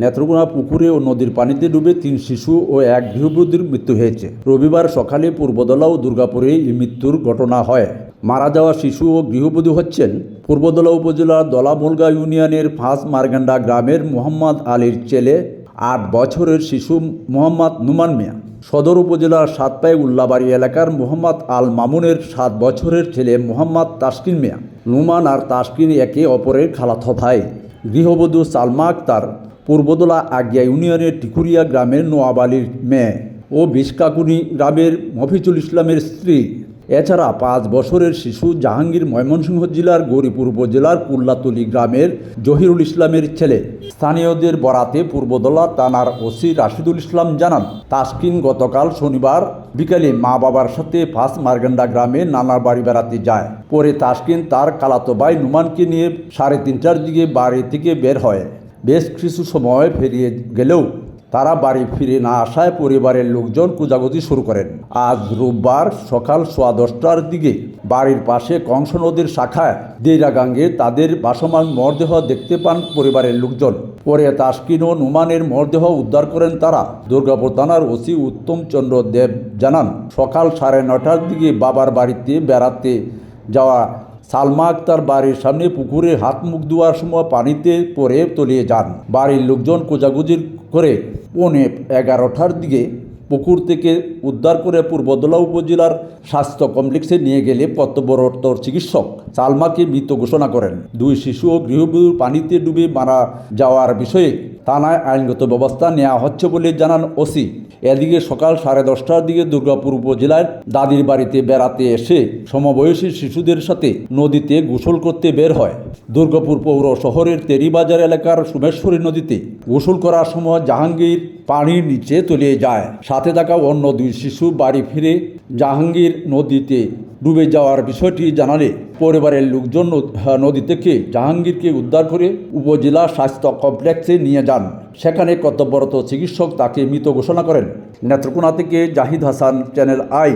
নেত্রকোনা পুকুরে ও নদীর পানিতে ডুবে তিন শিশু ও এক গৃহবধূর মৃত্যু হয়েছে। রবিবার সকালে পূর্বদলা ও দুর্গাপুরে এই মৃত্যুর ঘটনা হয়। মারা যাওয়া শিশু ও গৃহবধূ হচ্ছেন পূর্বদলা উপজেলার দলামুলগা ইউনিয়নের ফাঁস মারগান্ডা গ্রামের মোহাম্মদ আলীর ছেলে, আট বছরের শিশু মোহাম্মদ নুমান মিয়া। সদর উপজেলার সাতপাই উল্লাবাড়ি এলাকার মোহাম্মদ আল মামুনের সাত বছরের ছেলে মোহাম্মদ তাসকিন মিয়া। নুমান আর তাসকিন একে অপরের খালাতো ভাই। গৃহবধূ সালমা আক্তার পূর্বদলা আগিয়া ইউনিয়নের টিকুরিয়া গ্রামের নোয়াব আলীর মেয়ে ও বিশকাকুনি গ্রামের মফিজুল ইসলামের স্ত্রী। এছাড়া পাঁচ বছরের শিশু জাহাঙ্গীর ময়মনসিংহ জেলার গৌরীপুর উপজেলার কুল্লাতলি গ্রামের জহিরুল ইসলামের ছেলে। স্থানীয়দের বরাতে পূর্বদলা থানার ওসি রাশিদুল ইসলাম জানান, তাসকিন গতকাল শনিবার বিকালে মা বাবার সাথে ফাঁস মারগান্ডা গ্রামে নানার বাড়ি বেড়াতে যায়। পরে তাসকিন তার কালাতো ভাই নুমানকে নিয়ে সাড়ে তিনটার দিকে বাড়ি থেকে বের হয়। বেশ কিছু সময় ফেরিয়ে গেলেও তারা বাড়ি ফিরে না আসায় পরিবারের লোকজন কুজাগুজি শুরু করেন। আজ রোববার সকাল সোয়া দশটার দিকে বাড়ির পাশে কংস নদীর শাখায় দেইরাগাঙ্গে তাদের বাসমান মরদেহ দেখতে পান পরিবারের লোকজন। পরে তাসকিন ও নুমানের মরদেহ উদ্ধার করেন তারা। দুর্গাপুর থানার ওসি উত্তম চন্দ্র দেব জানান, সকাল সাড়ে নটার দিকে বাবার বাড়িতে বেড়াতে যাওয়া সালমা আক্তার বাড়ির সামনে পুকুরে হাত মুখ ধোয়ার সময় পানিতে পড়ে তলিয়ে যান। বাড়ির লোকজন কোজাগুজির করে পৌনে এগারোটার দিকে পুকুর থেকে উদ্ধার করে পূর্বদলা উপজেলার স্বাস্থ্য কমপ্লেক্সে নিয়ে গেলে কর্তব্যরত চিকিৎসক সালমাকে মৃত ঘোষণা করেন। দুই শিশু ও গৃহবধূ পানিতে ডুবে মারা যাওয়ার বিষয়ে থানায় আইনগত ব্যবস্থা নেওয়া হচ্ছে বলে জানান ওসি। এদিকে সকাল সাড়ে দশটার দিকে দুর্গাপুর উপজেলার দাদির বাড়িতে বেড়াতে এসে সমবয়সী শিশুদের সাথে নদীতে গোসল করতে বের হয়। দুর্গাপুর পৌর শহরের তেরিবাজার এলাকার সুমেশ্বরী নদীতে গোসল করার সময় জাহাঙ্গীর পানির নিচে তলিয়ে যায়। সাথে থাকা অন্য দুই শিশু বাড়ি ফিরে জাহাঙ্গীর নদীতে ডুবে যাওয়ার বিষয়টি জানালে পরিবারের লোকজন নদী থেকে জাহাঙ্গীরকে উদ্ধার করে উপজেলা স্বাস্থ্য কমপ্লেক্সে নিয়ে যান। সেখানে কর্তব্যরত চিকিৎসক তাকে মৃত ঘোষণা করেন। নেত্রকোনা থেকে জাহিদ হাসান, চ্যানেল আই।